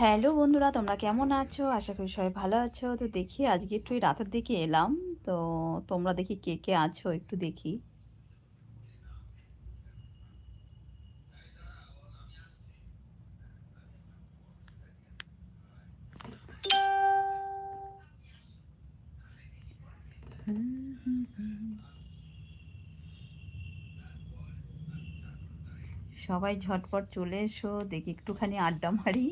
Hello বন্ধুরা, তোমরা কেমন আছো? আশা করি সবাই ভালো আছো। তো দেখি, আজকে একটু রাতের দিকে এলাম। তো তোমরা দেখি কে কে আছো একটু দেখি। সবাই ঝটপট চলে এসো, দেখি একটুখানি আড্ডা মারি।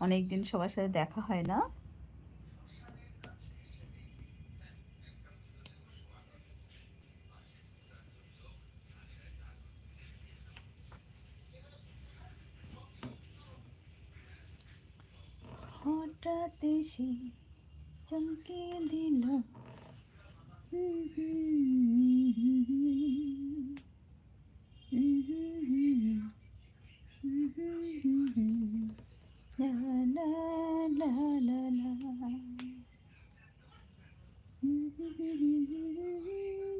অনেক দিন সবার সাথে দেখা হয় না। হঠাৎ এসে চমকে দিল। হুম হুম।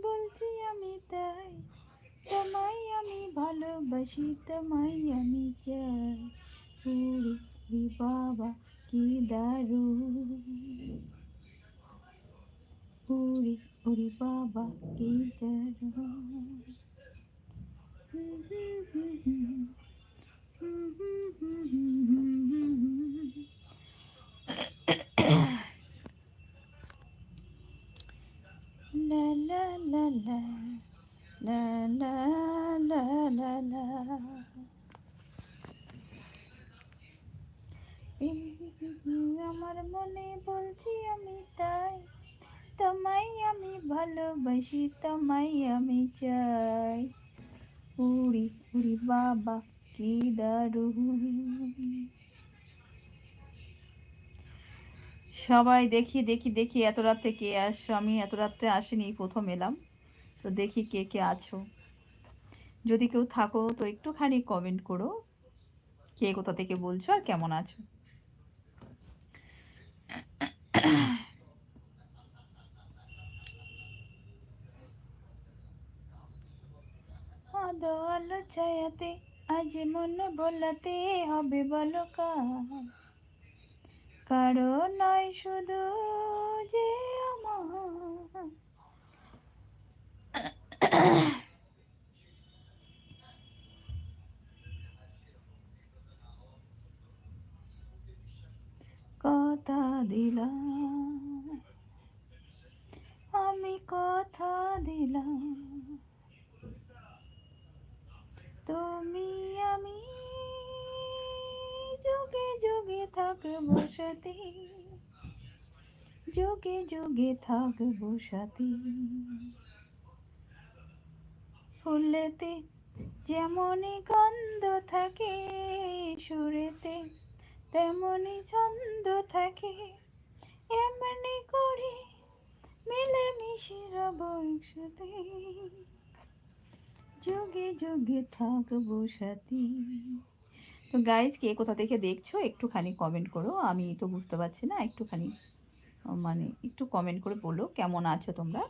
বলছি আমি তাই, তোমায় আমি ভালোবাসি, তোমায় আমি চাই। উড়ি বাবা, কি দারু উড়ি উড়ি বাবা, কি দারুণ। আমার মনে বলছি আমি তাই। তোমায় আমি ভালোবাসি, তোমায় আমি চাই। উড়ি উড়ি বাবা, কি দারুণ। সবাই দেখি দেখি দেখি এত রাত্রে কে আসছো। আমি এত রাত্রে আসিনি, প্রথম এলাম। তো দেখি কে কে আছো। যদি কেউ থাকো, তো একটুখানি কমেন্ট করো। কে কোথা থেকে বলছো আর কেমন আছো? আদো আলো ছায়াতে আজ মন বলাতে হবে বলো কার? নয় শুধু যে কথা দিলাম। যোগে থাকব সাথে। যোগে যোগে থাকব সাথে। ফুলেতে যেমনই গন্ধ থাকে, সুরেতে তেমনই ছন্দ থাকে। এমনি করে মিলে মিশে রব একসাথে। যোগে যোগে থাকব সাথী। তো গাইজ কে কোথা থেকে দেখছ? একটুখানি কমেন্ট করো। আমি তো বুঝতে পারছি না, একটুখানি মানে একটু কমেন্ট করে বলো, কেমন আছো তোমরা?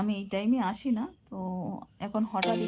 আমি এই টাইমে আসি না, তো এখন হঠাৎ